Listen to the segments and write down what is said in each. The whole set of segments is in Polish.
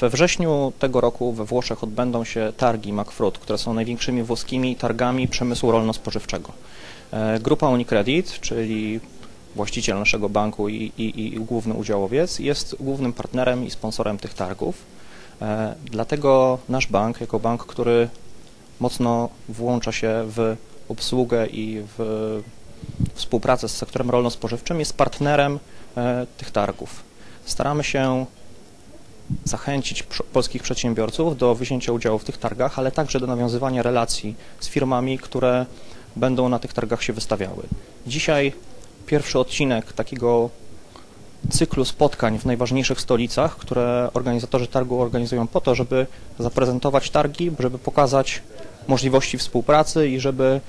We wrześniu tego roku we Włoszech odbędą się targi McFruit, które są największymi włoskimi targami przemysłu rolno-spożywczego. E, Grupa Unicredit, czyli właściciel naszego banku i, i, i główny udziałowiec, jest głównym partnerem i sponsorem tych targów. E, Dlatego nasz bank, jako bank, który mocno włącza się w obsługę i w współpracę z sektorem rolno-spożywczym, jest partnerem e, tych targów. Staramy się zachęcić polskich przedsiębiorców do wzięcia udziału w tych targach, ale także do nawiązywania relacji z firmami, które będą na tych targach się wystawiały. Dzisiaj pierwszy odcinek takiego cyklu spotkań w najważniejszych stolicach, które organizatorzy targu organizują po to, żeby zaprezentować targi, żeby pokazać możliwości współpracy i żeby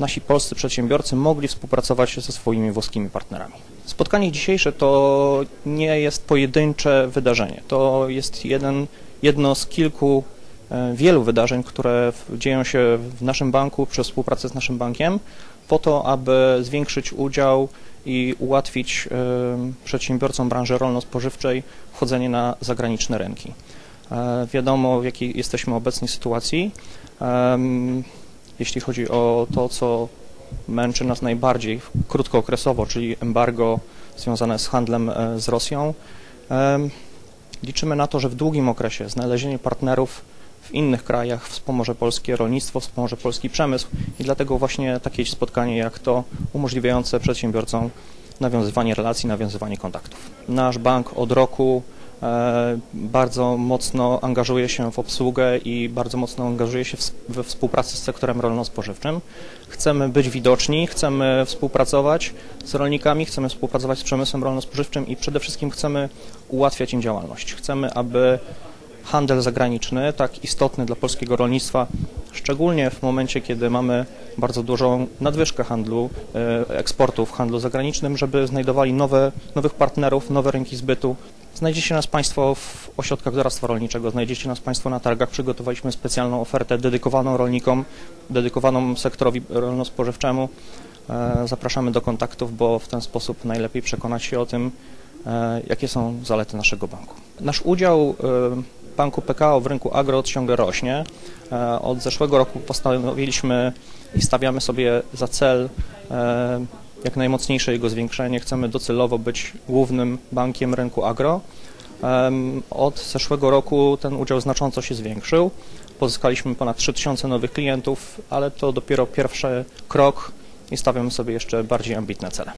nasi polscy przedsiębiorcy mogli współpracować ze swoimi włoskimi partnerami. Spotkanie dzisiejsze to nie jest pojedyncze wydarzenie. To jest jeden, jedno z kilku e, wielu wydarzeń, które dzieją się w naszym banku przez współpracę z naszym bankiem po to, aby zwiększyć udział i ułatwić e, przedsiębiorcom branży rolno-spożywczej wchodzenie na zagraniczne rynki. E, Wiadomo, w jakiej jesteśmy obecnej sytuacji. Jeśli chodzi o to, co męczy nas najbardziej krótkookresowo, czyli embargo związane z handlem e, z Rosją, liczymy na to, że w długim okresie znalezienie partnerów w innych krajach wspomoże polskie rolnictwo, wspomoże polski przemysł i dlatego właśnie takie spotkanie jak to umożliwiające przedsiębiorcom nawiązywanie relacji, nawiązywanie kontaktów. Nasz bank od roku bardzo mocno angażuje się w obsługę i bardzo mocno angażuje się we współpracy z sektorem rolno-spożywczym. Chcemy być widoczni, chcemy współpracować z rolnikami, chcemy współpracować z przemysłem rolno-spożywczym i przede wszystkim chcemy ułatwiać im działalność. Chcemy, aby handel zagraniczny, tak istotny dla polskiego rolnictwa, szczególnie w momencie, kiedy mamy bardzo dużą nadwyżkę handlu, e, eksportu w handlu zagranicznym, żeby znajdowali nowe, nowych partnerów, nowe rynki zbytu. Znajdziecie nas Państwo w ośrodkach doradztwa rolniczego, znajdziecie nas Państwo na targach. Przygotowaliśmy specjalną ofertę dedykowaną rolnikom, dedykowaną sektorowi rolno-spożywczemu. E, Zapraszamy do kontaktów, bo w ten sposób najlepiej przekonać się o tym, e, jakie są zalety naszego banku. Nasz udział e, Banku PKO w rynku agro ciągle rośnie. Od zeszłego roku postanowiliśmy i stawiamy sobie za cel jak najmocniejsze jego zwiększenie. Chcemy docelowo być głównym bankiem rynku agro. Od zeszłego roku ten udział znacząco się zwiększył. Pozyskaliśmy ponad 3000 nowych klientów, ale to dopiero pierwszy krok i stawiamy sobie jeszcze bardziej ambitne cele.